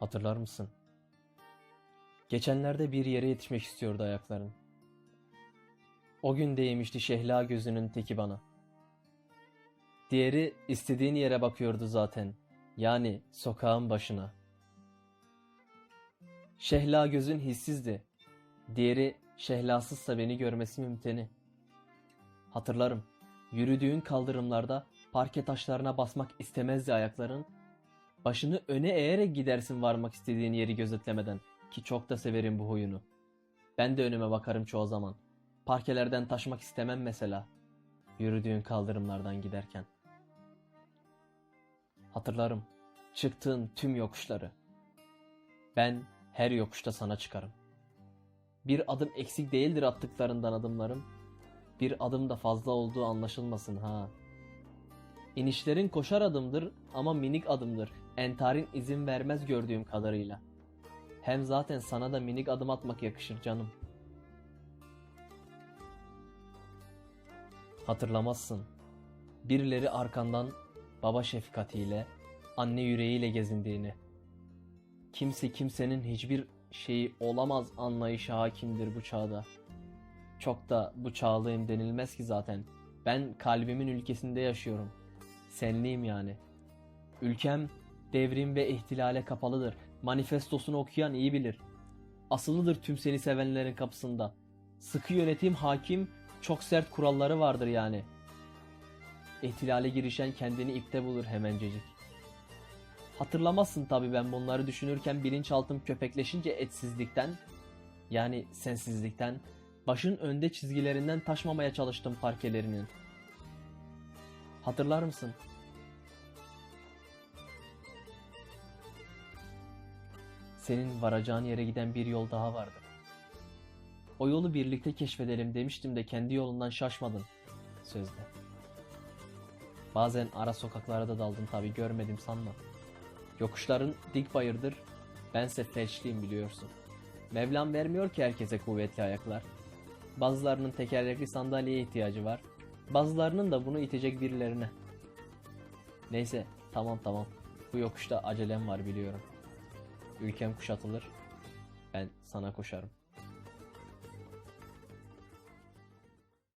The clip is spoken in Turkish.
Hatırlar mısın? Geçenlerde bir yere yetişmek istiyordu ayakların. O gün değmişti şehla gözünün teki bana. Diğeri istediğin yere bakıyordu zaten. Yani sokağın başına. Şehla gözün hissizdi. Diğeri şehlasızsa beni görmesi mümteni. Hatırlarım. Yürüdüğün kaldırımlarda parke taşlarına basmak istemezdi ayakların. Başını öne eğerek gidersin varmak istediğin yeri gözetlemeden ki çok da severim bu huyunu. Ben de önüme bakarım çoğu zaman. Parkelerden taşmak istemem mesela. Yürüdüğün kaldırımlardan giderken. Hatırlarım. Çıktığın tüm yokuşları. Ben her yokuşta sana çıkarım. Bir adım eksik değildir attıklarından adımlarım. Bir adım da fazla olduğu anlaşılmasın ha. İnişlerin koşar adımdır ama minik adımdır. Entarin izin vermez gördüğüm kadarıyla. Hem zaten sana da minik adım atmak yakışır canım. Hatırlamazsın. Birileri arkandan baba şefkatiyle, anne yüreğiyle gezindiğini. Kimse kimsenin hiçbir şeyi olamaz anlayışı hakimdir bu çağda. Çok da bu çağlıyım denilmez ki zaten. Ben kalbimin ülkesinde yaşıyorum. Senliyim yani. Ülkem devrim ve ihtilale kapalıdır. Manifestosunu okuyan iyi bilir. Asılıdır tüm seni sevenlerin kapısında. Sıkı yönetim hakim, çok sert kuralları vardır yani. İhtilale girişen kendini ipte bulur hemencecik. Hatırlamazsın tabii ben bunları düşünürken bilinçaltım köpekleşince etsizlikten, yani sensizlikten, başın önde çizgilerinden taşmamaya çalıştım parkelerinin. Hatırlar mısın? Senin varacağın yere giden bir yol daha vardı. O yolu birlikte keşfedelim demiştim de kendi yolundan şaşmadın sözde. Bazen ara sokaklara da daldım tabi görmedim sanma. Yokuşların dik bayırdır, bense felçliyim biliyorsun. Mevlam vermiyor ki herkese kuvvetli ayaklar. Bazılarının tekerlekli sandalyeye ihtiyacı var. Bazılarının da bunu itecek birilerine. Neyse tamam tamam. Bu yokuşta acelem var biliyorum. Ülkem kuşatılır. Ben sana koşarım.